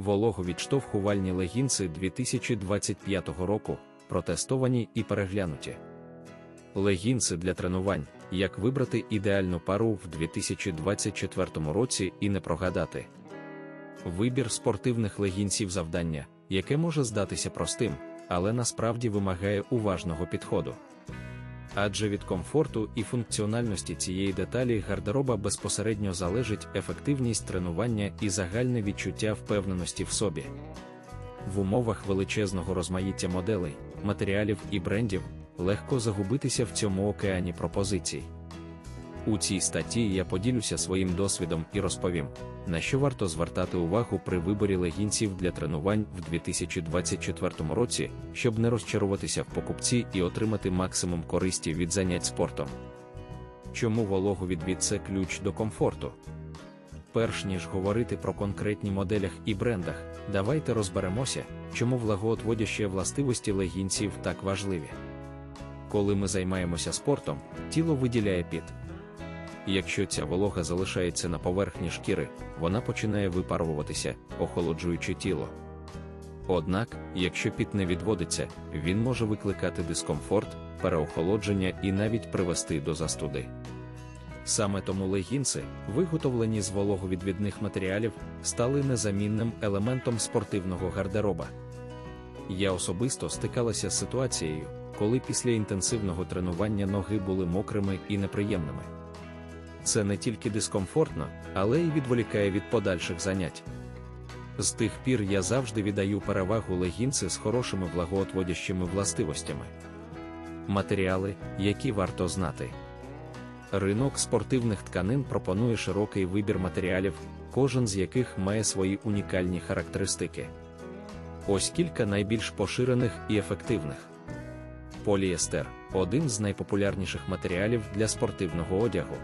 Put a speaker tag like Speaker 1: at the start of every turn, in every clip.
Speaker 1: Вологовідштовхувальні легінси 2025 року, протестовані і переглянуті. Легінси для тренувань, як вибрати ідеальну пару в 2024 році і не прогадати. Вибір спортивних легінсів завдання, яке може здатися простим, але насправді вимагає уважного підходу. Адже від комфорту і функціональності цієї деталі гардероба безпосередньо залежить ефективність тренування і загальне відчуття впевненості в собі. В умовах величезного розмаїття моделей, матеріалів і брендів легко загубитися в цьому океані пропозицій. У цій статті я поділюся своїм досвідом і розповім, на що варто звертати увагу при виборі легінців для тренувань в 2024 році, щоб не розчаруватися в покупці і отримати максимум користі від занять спортом. Чому вологовідвід – це ключ до комфорту? Перш ніж говорити про конкретні моделях і брендах, давайте розберемося, чому влагоотводящі властивості легінців так важливі. Коли ми займаємося спортом, тіло виділяє піт. Якщо ця волога залишається на поверхні шкіри, вона починає випаруватися, охолоджуючи тіло. Однак, якщо піт не відводиться, він може викликати дискомфорт, переохолодження і навіть привести до застуди. Саме тому легінси, виготовлені з вологовідвідних матеріалів, стали незамінним елементом спортивного гардероба. Я особисто стикалася з ситуацією, коли після інтенсивного тренування ноги були мокрими і неприємними. Це не тільки дискомфортно, але й відволікає від подальших занять. З тих пір я завжди віддаю перевагу легінси з хорошими влагоотводящими властивостями. Матеріали, які варто знати. Ринок спортивних тканин пропонує широкий вибір матеріалів, кожен з яких має свої унікальні характеристики. Ось кілька найбільш поширених і ефективних. Поліестер один з найпопулярніших матеріалів для спортивного одягу.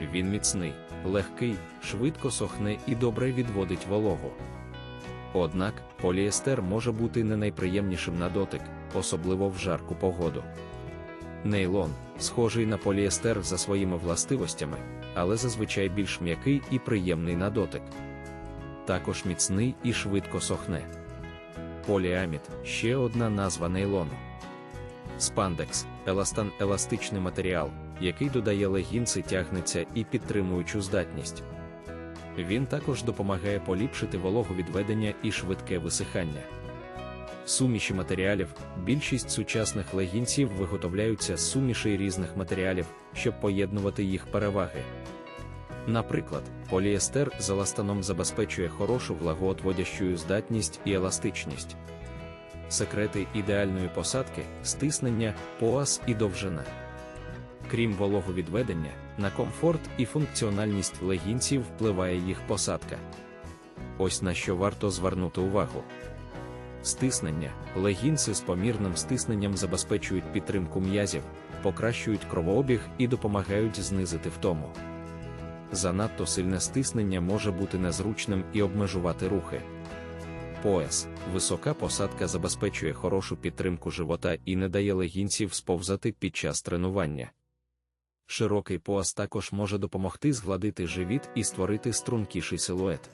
Speaker 1: Він міцний, легкий, швидко сохне і добре відводить вологу. Однак поліестер може бути не найприємнішим на дотик, особливо в жарку погоду. Нейлон, схожий на поліестер за своїми властивостями, але зазвичай більш м'який і приємний на дотик. Також міцний і швидко сохне. Поліамід ще одна назва нейлону. Спандекс еластан еластичний матеріал, який додає легінці тягнеться і підтримуючу здатність. Він також допомагає поліпшити вологовідведення і швидке висихання. Суміші матеріалів, більшість сучасних легінців виготовляються з сумішей різних матеріалів, щоб поєднувати їх переваги. Наприклад, поліестер з еластаном забезпечує хорошу влагоотводящу здатність і еластичність. Секрети ідеальної посадки, стиснення, поас і довжина. Крім вологовідведення, на комфорт і функціональність легінців впливає їх посадка. Ось на що варто звернути увагу. Стиснення, легінси з помірним стисненням забезпечують підтримку м'язів, покращують кровообіг і допомагають знизити втому. Занадто сильне стиснення може бути незручним і обмежувати рухи. Пояс, висока посадка забезпечує хорошу підтримку живота і не дає легінців сповзати під час тренування. Широкий пояс також може допомогти згладити живіт і створити стрункіший силует.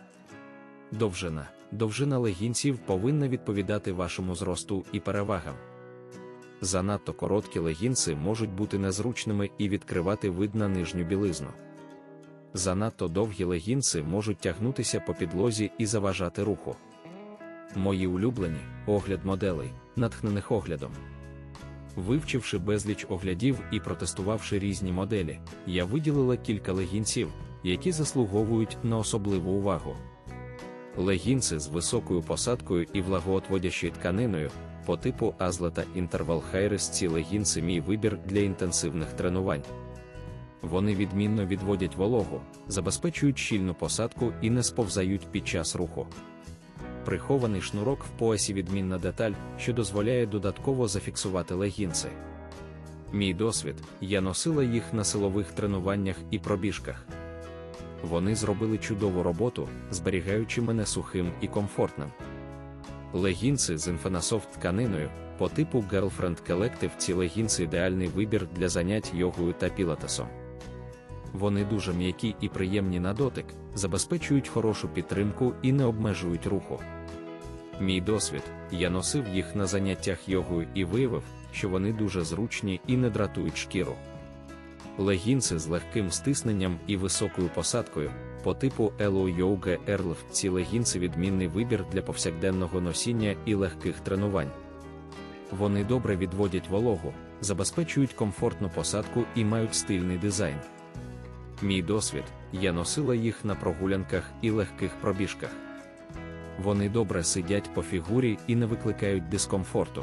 Speaker 1: Довжина. Довжина легінців повинна відповідати вашому зросту і перевагам. Занадто короткі легінси можуть бути незручними і відкривати вид на нижню білизну. Занадто довгі легінси можуть тягнутися по підлозі і заважати руху. Мої улюблені огляд моделей, натхнених оглядом. Вивчивши безліч оглядів і протестувавши різні моделі, я виділила кілька легінців, які заслуговують на особливу увагу. Легінси з високою посадкою і влагоотводящою тканиною по типу Азлета Interval Хайрес ці легінси мій вибір для інтенсивних тренувань. Вони відмінно відводять вологу, забезпечують щільну посадку і не сповзають під час руху. Прихований шнурок в поясі відмінна деталь, що дозволяє додатково зафіксувати легінси. Мій досвід, я носила їх на силових тренуваннях і пробіжках. Вони зробили чудову роботу, зберігаючи мене сухим і комфортним. Легінси з інфенасофт тканиною по типу Girlfriend Collective ці легінси ідеальний вибір для занять йогою та пілатесом. Вони дуже м'які і приємні на дотик, забезпечують хорошу підтримку і не обмежують руху. Мій досвід, я носив їх на заняттях йогою і виявив, що вони дуже зручні і не дратують шкіру. Легінси з легким стисненням і високою посадкою, по типу Elo Yoga Erlf. Ці легінси відмінний вибір для повсякденного носіння і легких тренувань. Вони добре відводять вологу, забезпечують комфортну посадку і мають стильний дизайн. Мій досвід, я носила їх на прогулянках і легких пробіжках. Вони добре сидять по фігурі і не викликають дискомфорту.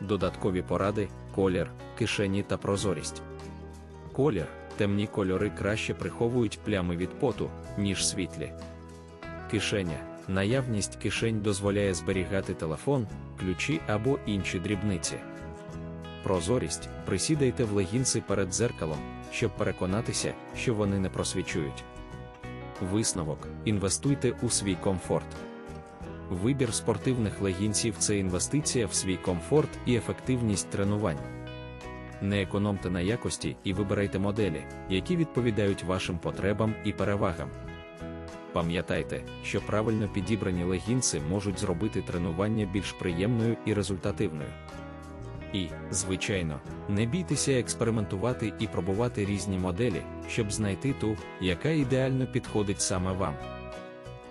Speaker 1: Додаткові поради, колір, кишені та прозорість. Колір, темні кольори краще приховують плями від поту, ніж світлі. Кишеня. Наявність кишень дозволяє зберігати телефон, ключі або інші дрібниці. Прозорість. Присідайте в легінси перед дзеркалом, щоб переконатися, що вони не просвічують. Висновок: інвестуйте у свій комфорт. Вибір спортивних легінсів це інвестиція в свій комфорт і ефективність тренувань. Не економте на якості і вибирайте моделі, які відповідають вашим потребам і перевагам. Пам'ятайте, що правильно підібрані легінси можуть зробити тренування більш приємною і результативною. І, звичайно, не бійтеся експериментувати і пробувати різні моделі, щоб знайти ту, яка ідеально підходить саме вам.